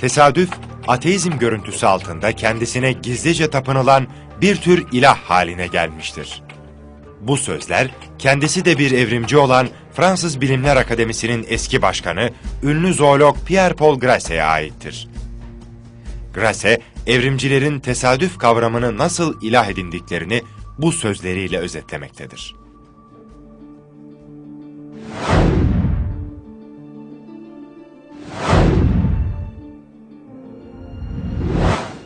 Tesadüf, ateizm görüntüsü altında kendisine gizlice tapınılan bir tür ilah haline gelmiştir. Bu sözler, kendisi de bir evrimci olan Fransız Bilimler Akademisi'nin eski başkanı, ünlü zoolog Pierre-Paul Grasse'ye aittir. Grasse, evrimcilerin tesadüf kavramını nasıl ilah edindiklerini bu sözleriyle özetlemektedir.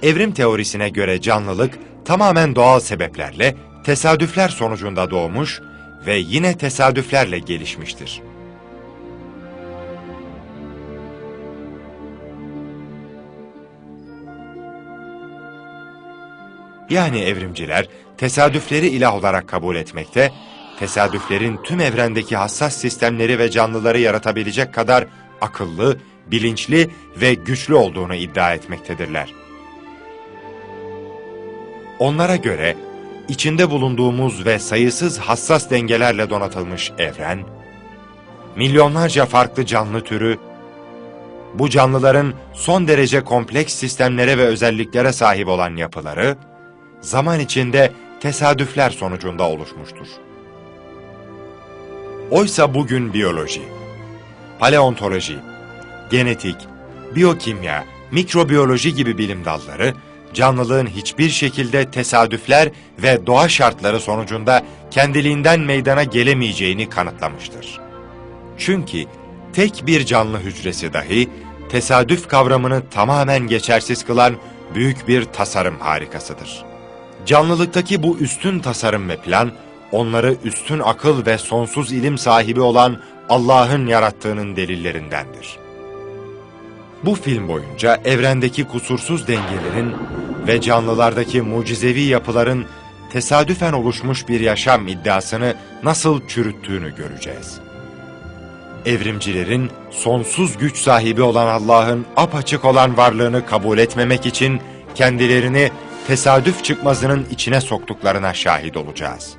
Evrim teorisine göre canlılık tamamen doğal sebeplerle, tesadüfler sonucunda doğmuş ve yine tesadüflerle gelişmiştir. Yani evrimciler tesadüfleri ilah olarak kabul etmekte, tesadüflerin tüm evrendeki hassas sistemleri ve canlıları yaratabilecek kadar akıllı, bilinçli ve güçlü olduğunu iddia etmektedirler. Onlara göre içinde bulunduğumuz ve sayısız hassas dengelerle donatılmış evren, milyonlarca farklı canlı türü, bu canlıların son derece kompleks sistemlere ve özelliklere sahip olan yapıları, zaman içinde tesadüfler sonucunda oluşmuştur. Oysa bugün biyoloji, paleontoloji, genetik, biyokimya, mikrobiyoloji gibi bilim dalları, canlılığın hiçbir şekilde tesadüfler ve doğa şartları sonucunda kendiliğinden meydana gelemeyeceğini kanıtlamıştır. Çünkü tek bir canlı hücresi dahi tesadüf kavramını tamamen geçersiz kılan büyük bir tasarım harikasıdır. Canlılıktaki bu üstün tasarım ve plan, onları üstün akıl ve sonsuz ilim sahibi olan Allah'ın yarattığının delillerindendir. Bu film boyunca evrendeki kusursuz dengelerin ve canlılardaki mucizevi yapıların tesadüfen oluşmuş bir yaşam iddiasını nasıl çürüttüğünü göreceğiz. Evrimcilerin sonsuz güç sahibi olan Allah'ın apaçık olan varlığını kabul etmemek için kendilerini tesadüf çıkmazının içine soktuklarına şahit olacağız.